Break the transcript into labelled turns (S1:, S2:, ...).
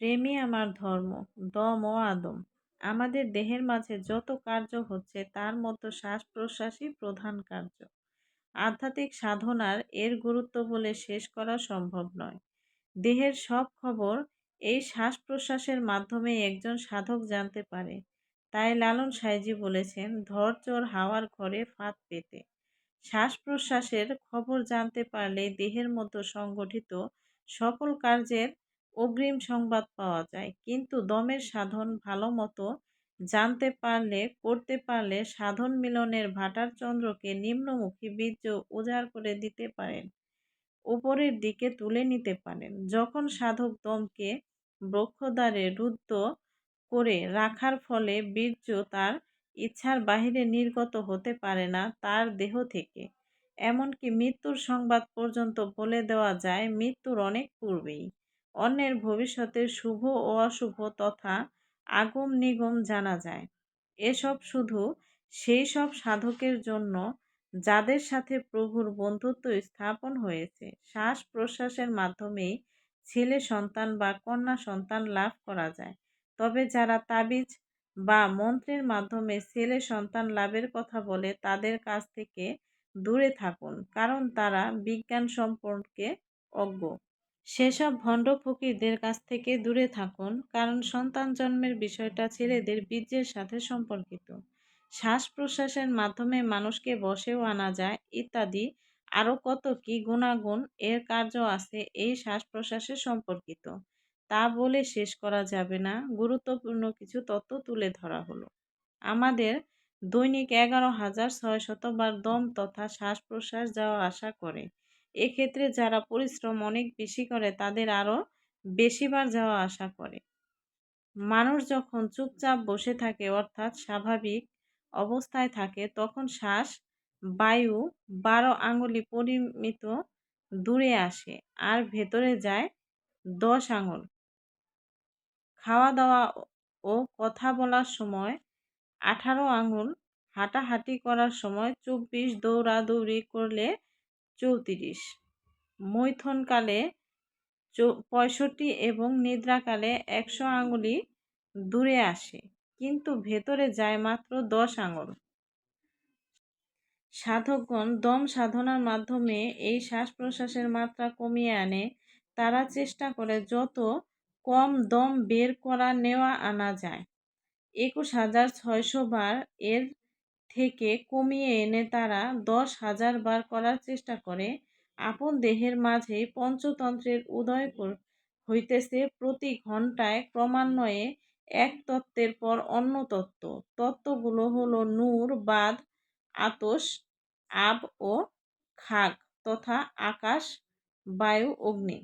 S1: প্রেমই আমার ধর্ম, দম ও আদম। আমাদের দেহের মাঝে যত কার্য হচ্ছে, তার মধ্যে শ্বাস প্রশ্বাসই প্রধান কার্য। আধ্যাত্মিক সাধনার এর গুরুত্ব বলে শেষ করা সম্ভব নয়। দেহের সব খবর এই শ্বাস প্রশ্বাসের মাধ্যমে একজন সাধক জানতে পারে। তাই লালন সাইজি বলেছেন ধরচর হাওয়ার ঘরে ফাঁদ পেতে। শ্বাস প্রশ্বাসের খবর জানতে পারলে দেহের মতো সংগঠিত সকল কার্যের অগ্রিম সংবাদ পাওয়া যায়। কিন্তু দমের সাধন ভালো মতো জানতে পারলে করতে পারলে সাধন মিলনের ভাটার চন্দ্রকে নিম্নমুখী বীর্য উজাড় করে দিতে পারেন উপরের দিকে তুলে নিতে পারেন। যখন সাধক দমকে বক্ষদ্বারে রুদ্ধ করে রাখার ফলে বীর্য তার ইচ্ছার বাহিরে নির্গত হতে পারে না তার দেহ থেকে। এমনকি মৃত্যুর সংবাদ পর্যন্ত বলে দেওয়া যায়, মৃত্যুর অনেক পূর্বেই। অন্যের ভবিষ্যতের শুভ ও অশুভ তথা আগম নিগম জানা যায়। এসব শুধু সেই সব সাধকের জন্য যাদের সাথে প্রভুর বন্ধুত্ব স্থাপন হয়েছে। শ্বাস প্রশ্বাসের মাধ্যমেই ছেলে সন্তান বা কন্যা সন্তান লাভ করা যায়। তবে যারা তাবিজ বা মন্ত্রের মাধ্যমে ছেলে সন্তান লাভের কথা বলে তাদের কাছ থেকে দূরে থাকুন, কারণ তারা বিজ্ঞান সম্পর্কে অজ্ঞ। সেসব ভণ্ড ফকিরদের কাছ থেকে দূরে থাকুন, কারণ সন্তান জন্মের বিষয়টা ছেলেদের বীর্যের সাথে সম্পর্কিত। শ্বাস প্রশ্বাসের মাধ্যমে মানুষকে বসেও আনা যায়, ইত্যাদি। আরও কত কি গুণাগুণ এর কার্য আছে এই শ্বাস প্রশ্বাসের সম্পর্কিত। তা বলে শেষ করা যাবে না। গুরুত্বপূর্ণ কিছু তথ্য তুলে ধরা হলো। আমাদের দৈনিক এগারো হাজার ছয় শতবার দম তথা শ্বাস প্রশ্বাস যাওয়ার আশা করে। এক্ষেত্রে যারা পরিশ্রম অনেক বেশি করে, তাদের আরও বেশিবার যাওয়া আশা করে। মানুষ যখন চুপচাপ বসে থাকে, অর্থাৎ স্বাভাবিক অবস্থায় থাকে, তখন শ্বাস, বায়ু, বারো আঙুলি পরিমিত দূরে আসে আর ভেতরে যায় দশ আঙুল খাওয়া দাওয়া ও কথা বলার সময় আঠারো আঙুল হাঁটাহাঁটি করার সময় চব্বিশ দৌড়াদৌড়ি করলে চৌত্রিশ। মৈথনকালে পঁয়ষট্টি এবং নিদ্রাকালে একশো আঙুলি দূরে আসে, কিন্তু ভেতরে যায় মাত্র দশ আঙুল। সাধকগণ দম সাধনার মাধ্যমে এই শ্বাস প্রশ্বাসের মাত্রা কমিয়ে আনে। তারা চেষ্টা করে যত কম দম বের করা নেওয়া আনা যায়। একুশ হাজার ছয়শো বার এর থেকে কমিয়ে এনে তারা দশ হাজার বার করার চেষ্টা করে। আপন দেহের মাঝে পঞ্চতন্ত্রের উদয় হইতেছে প্রতি ঘন্টায় ক্রমান্বয়ে এক তত্ত্বের পর অন্য তত্ত্ব। তত্ত্বগুলো হলো নূর, বাদ, আতস, আব ও খাগ তথা আকাশ, বায়ু, অগ্নি।